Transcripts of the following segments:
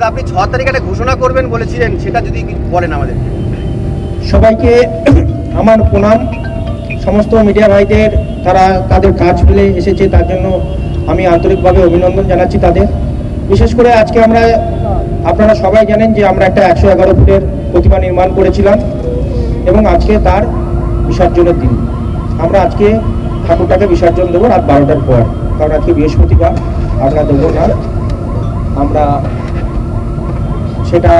দাদা আপনি ছ তারিখে একটা ঘোষণা করবেন বলেছিলেন, সেটা যদি বলেন আমাদের। সবাইকে আমার প্রণাম। সমস্ত মিডিয়া ভাইদের, তারা তাদের কাজ ফেলে এসেছে, তার জন্য আমি আন্তরিকভাবে অভিনন্দন জানাচ্ছি তাদের। বিশেষ করে আজকে আমরা, আপনারা সবাই জানেন যে আমরা একটা একশো এগারো ফুটের প্রতিমা নির্মাণ করেছিলাম এবং আজকে তার বিসর্জনের দিন। আমরা আজকে ঠাকুরটাকে বিসর্জন দেবো রাত বারোটার পর। কারণ আজকে বৃহস্পতিবার, আমরা দেবো না। আমরা সেটা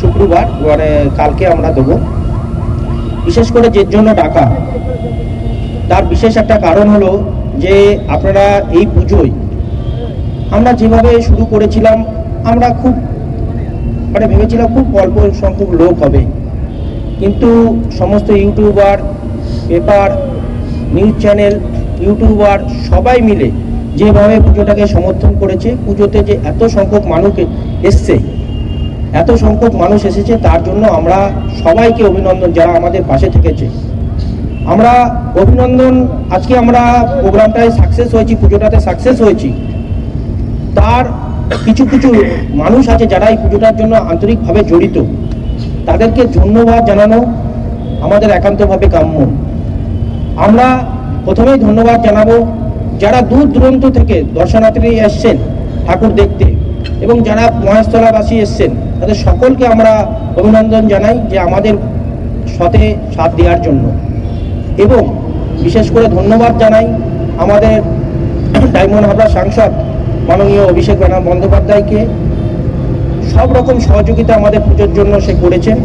শুক্রবার মানে কালকে আমরা দেবো। বিশেষ করে যে জন্য ডাকা, তার বিশেষ একটা কারণ হলো যে আপনারা এই পুজোয় আমরা যেভাবে শুরু করেছিলাম, আমরা খুব মানে ভেবেছিলাম খুব অল্প সংখ্যক লোক হবে। কিন্তু সমস্ত YouTuber, paper, news channel, YouTuber সবাই মিলে যেভাবে পুজোটাকে সমর্থন করেছে, পুজোতে যে এত সংখ্যক মানুষ এসছে। এত সংখ্যক মানুষ এসেছে, তার জন্য আমরা সবাইকে অভিনন্দন যারা আমাদের পাশে থেকেছে। আমরা অভিনন্দন, আজকে আমরা প্রোগ্রামটায় সাকসেস হয়েছি, পুজোটাতে সাকসেস হয়েছি। তার কিছু কিছু মানুষ আছে যারা এই পুজোটার জন্য আন্তরিকভাবে জড়িত। তাদেরকে ধন্যবাদ জানানো আমাদের একান্তভাবে কাম্য। আমরা প্রথমেই ধন্যবাদ জানাব, যারা দূর দূরান্ত থেকে দর্শনার্থী এসছেন ঠাকুর দেখতে। এবং যারা মহেশতলাবাসী এসছেন, তাদের সকলকে আমরা অভিনন্দন জানাই যে আমাদের সাথে সাথ দেওয়ার জন্য। এবং বিশেষ করে ধন্যবাদ জানাই আমাদের ডায়মন্ড হাবড়া সাংসদ মাননীয় অভিষেক বন্দ্যোপাধ্যায়কে। সব রকম সহযোগিতা আমাদের পুজোর জন্য সে করেছেন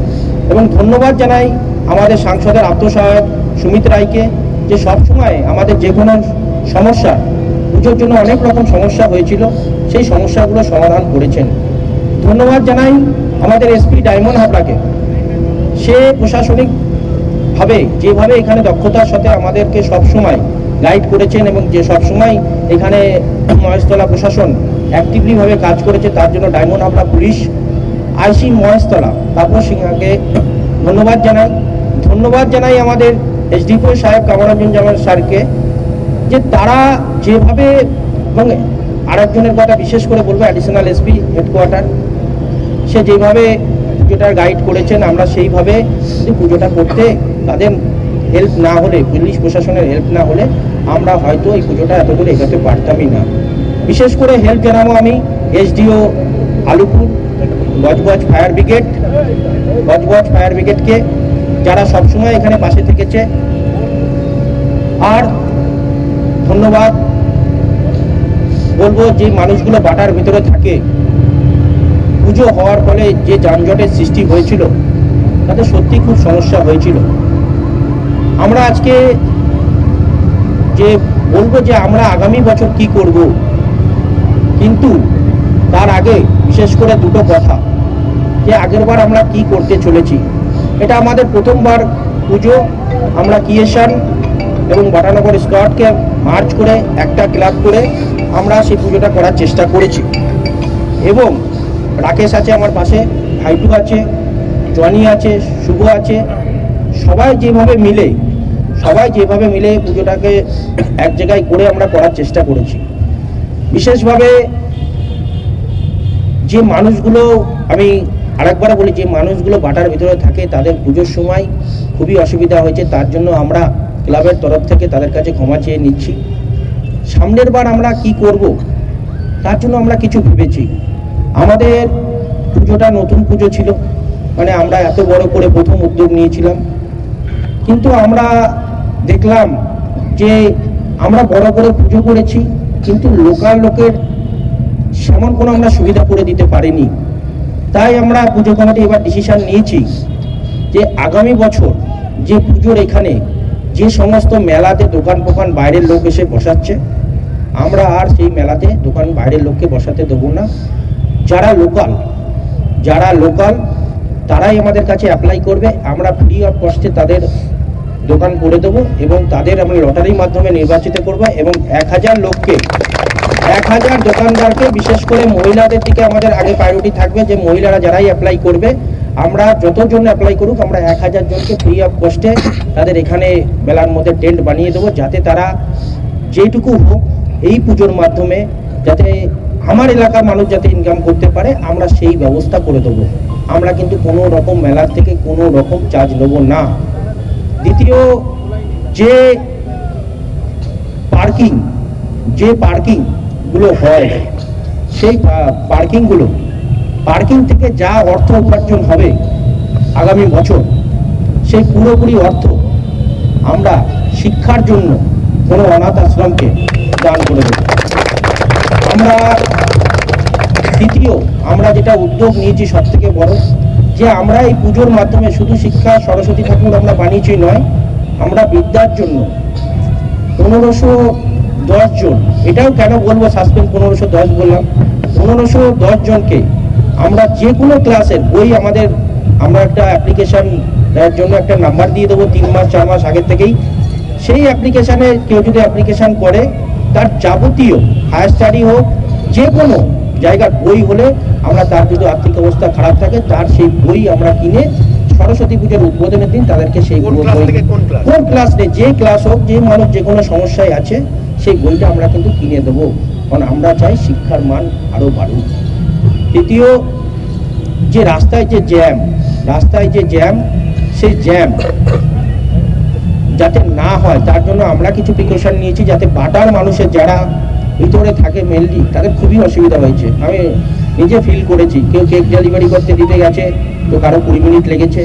এবং ধন্যবাদ জানাই আমাদের সাংসদের আত্মসহায়ক সুমিত রায়কে যে সবসময় আমাদের যে কোনো সমস্যা পুজোর জন্য অনেক রকম সমস্যা হয়েছিল, সেই সমস্যাগুলো সমাধান করেছেন। ধন্যবাদ জানাই আমাদের এসপি ডায়মন্ড হাবড়াকে। সে প্রশাসনিকভাবে যেভাবে এখানে দক্ষতার সাথে আমাদেরকে সবসময় গাইড করেছেন এবং যে সবসময় এখানে মহেশতলা প্রশাসন অ্যাক্টিভলিভাবে কাজ করেছে, তার জন্য Diamond Habra police, IC Maheshtala, Tapas সিংহাকে ধন্যবাদ জানাই। ধন্যবাদ জানাই আমাদের এসডিপিও সাহেব কামরাঞ্জন জামাল স্যারকে। যে তারা যেভাবে এবং আরেকজনের কথা বিশেষ করে বলব অ্যাডিশনাল এসপি হেডকোয়ার্টার সে যেভাবে পুজোটার গাইড করেছেন, আমরা সেইভাবে পুজোটা করতে তাদের হেল্প না হলে, পুলিশ প্রশাসনের হেল্প না হলে আমরা হয়তো এই পুজোটা এত দূর এগোতে পারতামই না। বিশেষ করে হেল্প জানাব আমি SDO Alupur, Gajgaj fire brigade, Gajgaj fire ব্রিগেডকে, যারা সবসময় এখানে পাশে থেকেছে। আর ধন্যবাদ। বলব যে মানুষগুলো বাটার ভিতরে থাকে, পুজো হওয়ার ফলে যে যানজটের সৃষ্টি হয়েছিল, তাতে সত্যি খুব সমস্যা হয়েছিল। আমরা আজকে যে বলব যে আমরা আগামী বছর কি করব, কিন্তু তার আগে বিশেষ করে দুটো কথা, যে আগেরবার আমরা কি করতে চলেছি। এটা আমাদের প্রথমবার পুজো, আমরা কিয়েশন এবং বাটানগর স্কোয়াডকে মার্চ করে একটা ক্লাব করে আমরা সেই পুজোটা করার চেষ্টা করেছি। এবং রাকেশ আছে আমার পাশে, ভাইটু আছে, জনি আছে, শুভ আছে, সবাই যেভাবে মিলে, সবাই যেভাবে মিলে পুজোটাকে এক জায়গায় করে আমরা করার চেষ্টা করেছি। বিশেষভাবে যে মানুষগুলো, আমি আরেকবার বলি, যে মানুষগুলো বাটার ভিতরে থাকে, তাদের পুজোর সময় খুবই অসুবিধা হয়েছে, তার জন্য আমরা ক্লাবের তরফ থেকে তাদের কাছে ক্ষমা চেয়ে নিচ্ছি। সামনের বার আমরা কি করব, তার জন্য আমরা কিছু ভেবেছি। আমাদের পুজোটা নতুন পুজো ছিল মানে আমরা এত বড় করে প্রথম উদ্যোগ নিয়েছিলাম। কিন্তু আমরা দেখলাম যে আমরা বড় করে পুজো করেছি, কিন্তু লোকাল লোকের সেমন কোনো আমরা সুবিধা করে দিতে পারিনি। তাই আমরা পুজো কমিটি এবার ডিসিশন নিয়েছি যে আগামী বছর যে পুজোর এখানে যে সমস্ত মেলাতে দোকান ফোকান বাইরের লোক এসে বসাচ্ছে, আমরা আর সেই মেলাতে দোকান বাইরের লোককে বসাতে দেবো না। যারা লোকাল যারা লোকাল তারাই আমাদের কাছে অ্যাপ্লাই করবে। আমরা ফ্রি অফ কস্টে তাদের দোকান করে দেবো এবং তাদের আমরা লটারির মাধ্যমে নির্বাচিত করব এবং এক হাজার লোককে, এক হাজার দোকানদারকে বিশেষ করে মহিলাদের দিকে আমাদের আগে প্রায়োরিটি থাকবে যে মহিলারা যারাই অ্যাপ্লাই করবে আমরা যতজন অ্যাপ্লাই করুক, আমরা এক হাজার জনকে ফ্রি অফ কস্টে তাদের এখানে মেলার মধ্যে টেন্ট বানিয়ে দেবো, যাতে তারা যেটুকু হোক এই পুজোর মাধ্যমে যাতে আমার এলাকার মানুষ যাতে ইনকাম করতে পারে, আমরা সেই ব্যবস্থা করে দেবো। আমরা কিন্তু কোনো রকম মেলার থেকে কোনো রকম চার্জ নেব না। দ্বিতীয়, যে পার্কিং যে পার্কিংগুলো হয়, সেই পার্কিংগুলো পার্কিং থেকে যা অর্থ উপার্জন হবে আগামী বছর, সেই পুরোপুরি অর্থ আমরা শিক্ষার জন্য কোনো অনাথ আশ্রমকে দান করে দেব। আমরা দ্বিতীয়, আমরা যেটা উদ্যোগ নিয়েছি সব থেকে বড়, যে আমরা এই পুজোর মাধ্যমে শুধু শিক্ষা সরস্বতী ঠাকুর আমরা বানিয়েছি নয়, আমরা বিদ্যার জন্য পনেরোশো দশ জন, এটাও কেন বলব সাসপেন্ড পনেরোশো দশ বললাম, পনেরোশো দশ জনকে আমরা যে কোনো ক্লাসের বই আমাদের আমরা একটা অ্যাপ্লিকেশন জন্য একটা নাম্বার দিয়ে দেবো তিন মাস চার মাস আগের থেকেই। সেই অ্যাপ্লিকেশানে কেউ যদি অ্যাপ্লিকেশান করে তার যাবতীয় হায়ার স্টাডি হোক যে কোনো জায়গার বই হলে আমরা তার যদি আর্থিক অবস্থা খারাপ থাকে তার সেই বই আমরা কিনে সরস্বতী পুজোর উদ্বোধনের দিন তাদেরকে সেই? কোন ক্লাস নেই যে ক্লাস হোক যে মানুষ যে কোনো সমস্যায় আছে সেই বইটা আমরা কিন্তু কিনে দেবো। কারণ আমরা চাই শিক্ষার মান আরও বাড়ুক। তৃতীয় যে রাস্তায় যে জ্যাম, রাস্তায় যে জ্যাম, সেই জ্যাম যাতে না হয়, তার জন্য আমরা কিছু প্রিকশন নিয়েছি যাতে বাটার মানুষের যারা ভিতরে থাকে মেনলি তাদের খুবই অসুবিধা হয়েছে। আমি নিজে ফিল করেছি, কেউ কেক ডেলিভারি করতে দিতে গেছে তো কারও কুড়ি মিনিট লেগেছে,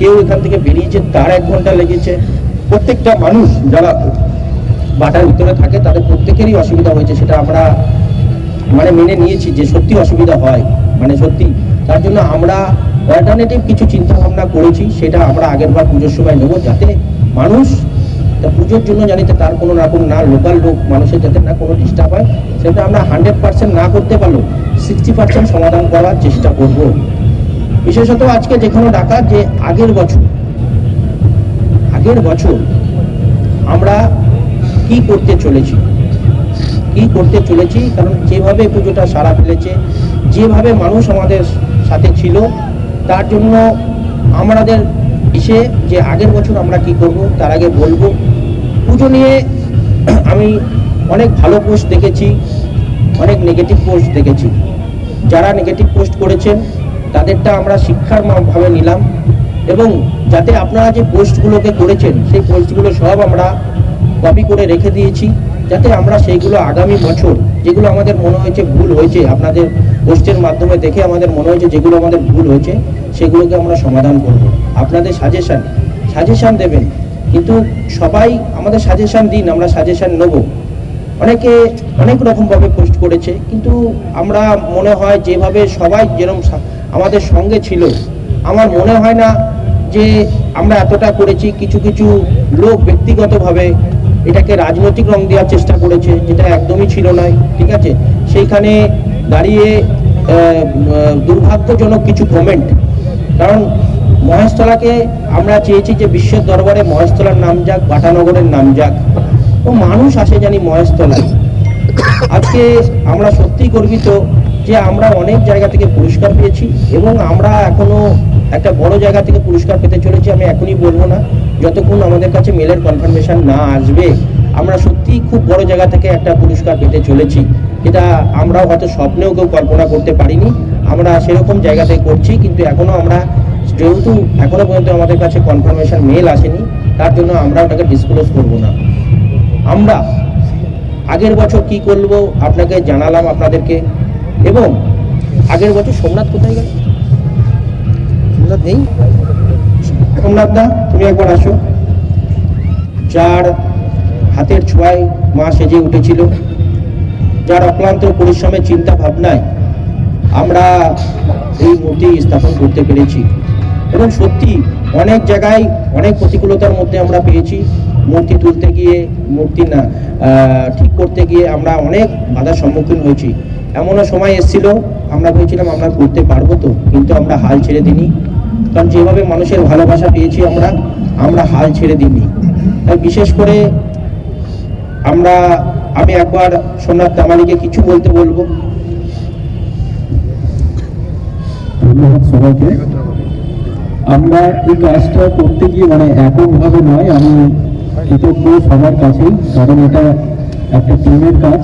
কেউ এখান থেকে বেরিয়েছে, তার এক ঘণ্টা লেগেছে। প্রত্যেকটা মানুষ যারা বাটার ভিতরে থাকে, তাদের প্রত্যেকেরই অসুবিধা হয়েছে, সেটা আমরা মানে মেনে নিয়েছি যে সত্যি অসুবিধা হয়। মানে সত্যি, তার জন্য আমরা অল্টারনেটিভ কিছু চিন্তা ভাবনা করেছি, সেটা আমরা আগের বার পুজোর সময় নেব যাতে মানুষ পুজোর জন্য জানিতে তার কোনো না রকম না লোকাল লোক, মানুষের যাতে না কোনো ডিস্টার্ব হয়, সেটা আমরা হান্ড্রেড পার্সেন্ট না করতে পারলেও সিক্সটি পার্সেন্ট সমাধান করার চেষ্টা করব। বিশেষত আজকে যেখানে ডাকা যে আগের বছর আগের বছর আমরা কি করতে চলেছি? কি করতে চলেছি, কারণ যেভাবে পুজোটা সারা ফেলেছে, যেভাবে মানুষ আমাদের সাথে ছিল, তার জন্য আমাদের এসে যে আগের বছর আমরা কি করব, তার আগে বলব। পুজো নিয়ে আমি অনেক ভালো পোস্ট দেখেছি, অনেক নেগেটিভ পোস্ট দেখেছি। যারা নেগেটিভ পোস্ট করেছেন, তাদেরটা আমরা শিক্ষার ভাবে নিলাম এবং যাতে আপনারা যে পোস্টগুলোকে করেছেন, সেই পোস্টগুলো সব আমরা কপি করে রেখে দিয়েছি। যাতে আমরা সেইগুলো আগামী বছর, যেগুলো আমাদের মনে হয়েছে ভুল হয়েছে, আপনাদের পোস্টের মাধ্যমে দেখে আমাদের মনে হয়েছে যেগুলো আমাদের ভুল হয়েছে, সেগুলোকে আমরা সমাধান করব। আপনাদের সাজেশান সাজেশান দেবেন। কিন্তু সবাই আমাদের সাজেশান দিন, আমরা সাজেশান নেব। অনেকে অনেক রকমভাবে পোস্ট করেছে, কিন্তু আমরা মনে হয় যেভাবে সবাই যেরকম আমাদের সঙ্গে ছিল, আমার মনে হয় না যে আমরা এতটা করেছি। কিছু কিছু লোক ব্যক্তিগতভাবে এটাকে রাজনৈতিক রং দেওয়ার চেষ্টা করেছে, যেটা একদমই ছিল নয় ঠিক আছে? সেইখানে দাঁড়িয়ে দুর্ভাগ্যজনক কিছু কমেন্ট কারণ মহেশতলাকে আমরা চেয়েছি যে বিশ্বের দরবারে মহেশতলার নাম যাক, বাটানগরের নাম যাক। ও মানুষ আসে জানি মহেশতলায়। আজকে আমরা সত্যিই গর্বিত যে আমরা অনেক জায়গা থেকে পুরস্কার পেয়েছি এবং আমরা এখনও একটা বড় জায়গা থেকে পুরস্কার পেতে চলেছি, আমি এখনই বলব না। যতক্ষণ আমাদের কাছে মেলের কনফার্মেশন না আসবে, আমরা সত্যিই খুব বড় জায়গা থেকে একটা পুরস্কার পেতে চলেছি। এটা আমরাও হয়তো স্বপ্নেও কেউ কল্পনা করতে পারিনি। আমরা সেরকম জায়গা থেকে করছি, কিন্তু এখনও আমরা যেহেতু এখনও পর্যন্ত আমাদের কাছে কনফার্মেশন মেল আসেনি, তার জন্য আমরা ওটাকে ডিসক্লোজ করব না। আমরা আগের বছর কি করব আপনাকে জানালাম আপনাদেরকে, এবং আগের বছর সোমনাথ কোথায় গেল? সোমনাথ নেই সোমনাথ দা তুমি একবার আসো। যার হাতের ছোঁয়ায় মা সেজে উঠেছিল, যার অক্লান্ত পরিশ্রমের চিন্তা ভাবনায় আমরা এই মূর্তি স্থাপন করতে পেরেছি। এবং সত্যি অনেক জায়গায় অনেক প্রতিকূলতার মধ্যে আমরা পেয়েছি। মূর্তি তুলতে গিয়ে, মূর্তি না ঠিক করতে গিয়ে আমরা অনেক বাধার সম্মুখীন হয়েছি। এমনও সময় এসেছিল, আমরা ভেবেছিলাম আমরা করতে পারব তো, কিন্তু আমরা হাল ছেড়ে দিইনি। কারণ যেভাবে মানুষের ভালোবাসা পেয়েছি আমরা আমরা হাল ছেড়ে দিইনি। তাই বিশেষ করে আমরা, আমি একবার সোমনাথ তামালিকে কিছু বলতে বলব। সবাইকে। আমরা এই কাজটা করতে গিয়ে মানে এককভাবে নয়, আমি কৃতজ্ঞ সবার কাছেই, কারণ এটা একটা টিমের কাজ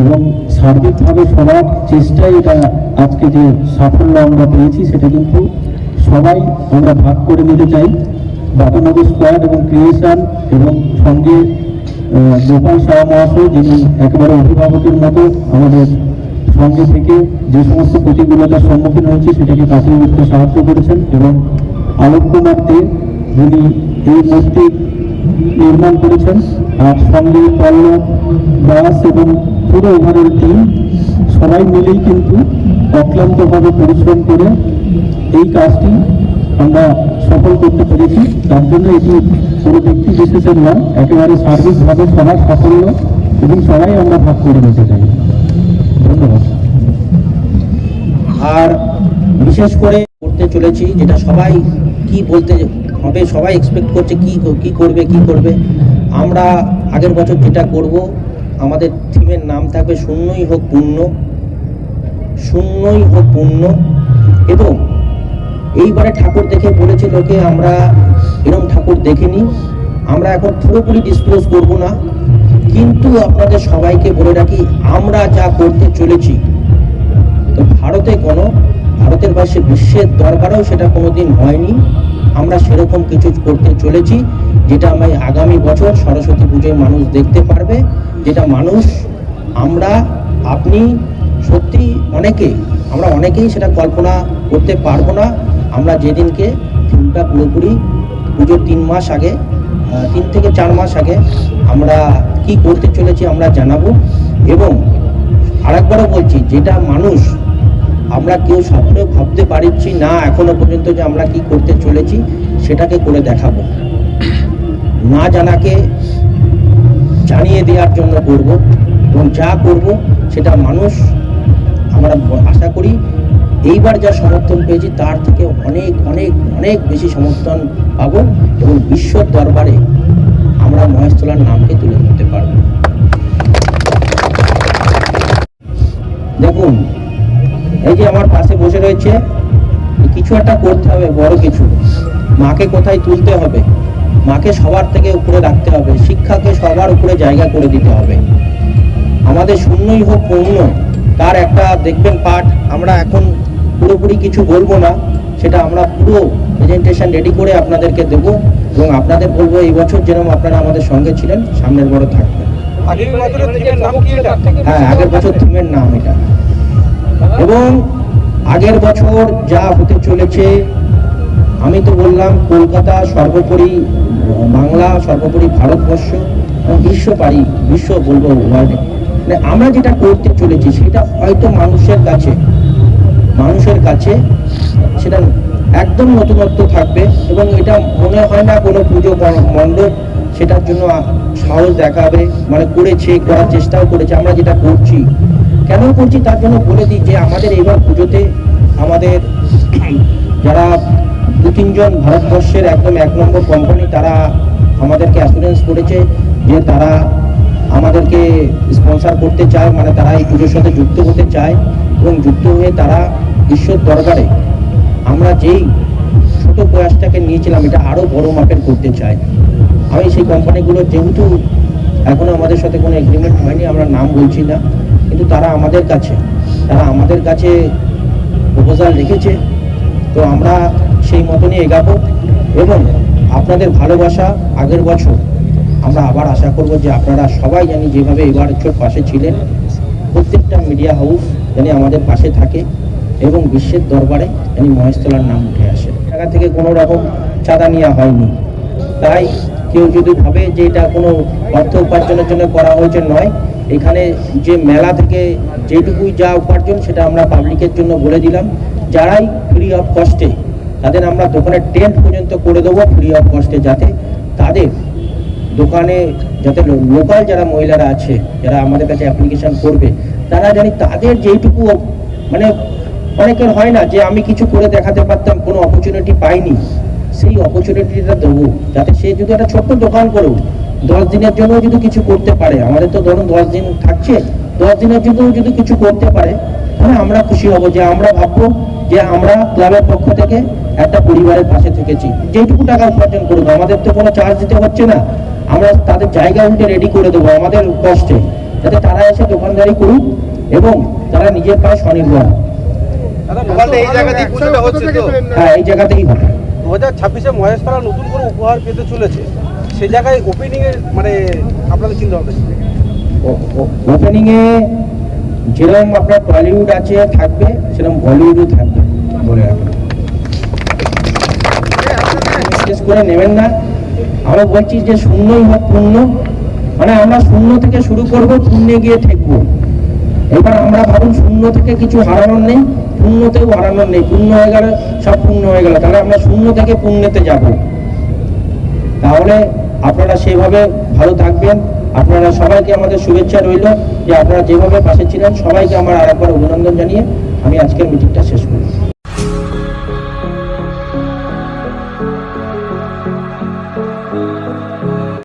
এবং সার্বিকভাবে সবার চেষ্টায় এটা আজকে যে সাফল্য আমরা পেয়েছি সেটা কিন্তু সবাই আমরা ভাগ করে নিতে চাই। বাটানগর স্কোয়াড এবং ক্রিয়েশন এবং সঙ্গে গোপাল শাহ মহাশয়, যিনি একেবারে অভিভাবকের মতো আমাদের সঙ্গে থেকে যে সমস্ত প্রতিকূলতার সম্মুখীন হয়েছে, সেটাকে কাটিয়ে উঠতে সাহায্য করেছেন এবং আলোক কুমার দে যিনি এই মূর্তি নির্মাণ করেছেন আর সঙ্গে পল্লব দাস এবং পুরো ওভারঅল টিম সবাই মিলেই কিন্তু অক্লান্তভাবে পরিশ্রম করে এই কাজটি আমরা সফল করতে পেরেছি। তার জন্য এটি কোনো ব্যক্তি বিশেষের নয় একেবারে সার্বিকভাবে সবার সাফল্য এবং সবাই আমরা ভাগ করে নিতে চাই। ধন্যবাদ। আর বিশেষ করে করতে চলেছি, যেটা সবাই কি বলতে হবে, সবাই এক্সপেক্ট করছে কি কি করবে কি করবে। আমরা আগের বছর যেটা করব, আমাদের থিমের নাম থাকবে শূন্যই হোক পূর্ণ। শূন্যই হোক পূর্ণ। এবং এইবারে ঠাকুর দেখে বলেছে লোকে, আমরা এরম ঠাকুর দেখিনি। আমরা এখন পুরোপুরি ডিসক্লোজ করব না। কিন্তু আপনাদের সবাইকে বলে রাখি, আমরা যা করতে চলেছি, তো ভারতে কোনো, ভারতের পাশে বিশ্বের দরবারেও সেটা কোনোদিন হয়নি। আমরা সেরকম কিছু করতে চলেছি, যেটা আমি আগামী বছর সরস্বতী পুজোয় মানুষ দেখতে পারবে, যেটা মানুষ, আমরা, আপনি, সত্যি অনেকে, আমরা অনেকেই সেটা কল্পনা করতে পারব না। আমরা যেদিনকে থিমটা পুরোপুরি পুজোর তিন মাস আগে তিন থেকে চার মাস আগে আমরা কি করতে চলেছি আমরা জানাব এবং আরেকবারও বলছি, যেটা মানুষ আমরা কেউ স্বপ্নে ভাবতে পারছি না এখনও পর্যন্ত যে আমরা কি করতে চলেছি, সেটাকে করে দেখাবো। না জানাকে জানিয়ে দেওয়ার জন্য করব এবং যা করব সেটা মানুষ আমরা আশা করি এইবার যা সমর্থন পেয়েছি, তার থেকে অনেক অনেক অনেক বেশি সমর্থন পাবো এবং বিশ্ব দরবারে আমরা মহেশতলার নামকে তুলে ধরতে পারব। দেখুন, এই যে আমার পাশে বসে রয়েছে কিছু একটা করতে হবে, বড় কিছু। মাকে কোথায় তুলতে হবে? মাকে সবার থেকে উপরে রাখতে হবে, শিক্ষাকে সবার উপরে জায়গা করে দিতে হবে। আমাদের শূন্যই হোক পূর্ণ তার একটা, দেখবেন পাঠ, আমরা এখন পুরোপুরি কিছু বলব না সেটা আমরা পুরো প্রেজেন্টেশন রেডি করে আপনাদেরকে দেবো এবং আপনাদের বলব এই বছর যেরকম আপনারা আমাদের সঙ্গে ছিলেন সামনের বড় থাকবেন হ্যাঁ আগের বছর থিমের নাম এটা। এবং আগের বছর যা হতে চলেছে আমি তো বললাম কলকাতা সর্বোপরি বাংলা সর্বোপরি ভারতবর্ষ এবং বিশ্ব পারি বিশ্ব বলব ওয়ার্ল্ডে মানে আমরা যেটা করতে চলেছি সেটা হয়তো মানুষের কাছে মানুষের কাছে সেটা একদম নতুনত্ব থাকবে এবং এটা মনে হয় না কোনো পুজো মণ্ডপ সেটার জন্য সাহস দেখাবে মানে করেছে, করার চেষ্টাও করেছে, আমরা যেটা করছি। কেন করছি তার জন্য বলে দিই যে আমাদের এবার পুজোতে আমাদের যারা দু তিনজন ভারতবর্ষের একদম এক নম্বর কোম্পানি তারা আমাদেরকে অ্যাসুরেন্স করেছে যে তারা আমাদেরকে স্পন্সর করতে চায় মানে তারা এই পুজোর সাথে যুক্ত হতে চায় এবং যুক্ত হয়ে তারা ঈশ্বর দরবারে আমরা যেই ছোট প্রয়াসটাকে নিয়েছিলাম, এটা আরও বড় মাপের করতে চাই। আমি সেই কোম্পানিগুলো যেহেতু এখনও আমাদের সাথে কোনো এগ্রিমেন্ট হয়নি, আমরা নাম বলছি না, কিন্তু তারা আমাদের কাছে, তারা আমাদের কাছে প্রপোজাল রেখেছে। তো আমরা সেই মতনই এগাবো এবং আপনাদের ভালোবাসা আগের বছর আমরা আবার আশা করব যে আপনারা সবাই জানি যেভাবে এবার বছর পাশে ছিলেন, প্রত্যেকটা মিডিয়া হাউস জানি আমাদের পাশে থাকে। এবং বিশ্বের দরবারে জানি মহেশতলার নাম উঠে আসে। জায়গা থেকে কোনো রকম চাঁদা নেওয়া হয়নি। তাই কেউ যদি ভাবে যে এটা কোনো অর্থ উপার্জনের জন্য করা হয়েছে নয়, এখানে যে মেলা থেকে যেটুকুই যা উপার্জন সেটা আমরা পাবলিকের জন্য বলে দিলাম। যারাই ফ্রি অফ কস্টে তাদের আমরা দোকানের টেন্ট পর্যন্ত করে দেবো ফ্রি অফ কস্টে যাতে তাদের দোকানে যাতে লোকাল যারা মহিলারা আছে, যারা আমাদের কাছে অ্যাপ্লিকেশন করবে, তারা জানি তাদের যেইটুকু মানে অনেকের হয় না যে আমি কিছু করে দেখাতে পারতাম, কোনো অপরচুনিটি পাইনি। সেই অপরচুনিটিটা দেবো। যাতে সে যদি একটা ছোট্ট দোকান করুক, দশ দিনের জন্য যদি কিছু করতে পারে, আমাদের তো ধরুন দশ দিন থাকছে, দশ দিনের জন্য যদি কিছু করতে পারে, তাহলে আমরা খুশি হব যে আমরা ভাববো যে আমরা ক্লাবের পক্ষ থেকে একটা পরিবারের পাশে থেকেছি। যেটুকু টাকা উপার্জন করব, আমাদের তো কোনো চার্জ দিতে হচ্ছে না। আমরা তাদের জায়গা উঠে রেডি করে দেবো আমাদের কষ্টে। যাতে তারা এসে দোকানদারি করুক এবং তারা নিজের পায়ে স্বনির্ভর। এই জায়গাতেই পুজোটা হচ্ছে তো? হ্যাঁ এই জায়গাতেই হবে দু হাজার ছাব্বিশে মহেশতলা নতুন করে উপহার পেতে চলেছে। সে জায়গায় ওপেনিং এর মানে আপনাদের চিন্তা ভাবনা ওপেনিংয়ে যেরকম আপনার টলিউড আছে থাকবে সেরকম বলিউডও থাকবে বলে বিশেষ করে নেবেন না। আমরা বলছি যে শূন্যই হোক পূর্ণ মানে আমরা শূন্য থেকে শুরু করব পূর্ণে গিয়ে ঠেকবো। এবার আমরা ভাবুন শূন্য থেকে কিছু হারানোর নেই। পূর্ণতেও হারানোর নেই পুণ্য হয়ে গেলে, সব পুণ্য হয়ে গেল। তাহলে আমরা শূন্য থেকে পুণ্যতে যাব। তাহলে আপনারা সেভাবে ভালো থাকবেন। আপনারা সবাইকে আমাদের শুভেচ্ছা রইল যে আপনারা যেভাবে পাশে ছিলেন, সবাইকে আমার আরেকবার অভিনন্দন জানিয়ে আমি আজকের মিটিংটা শেষ করি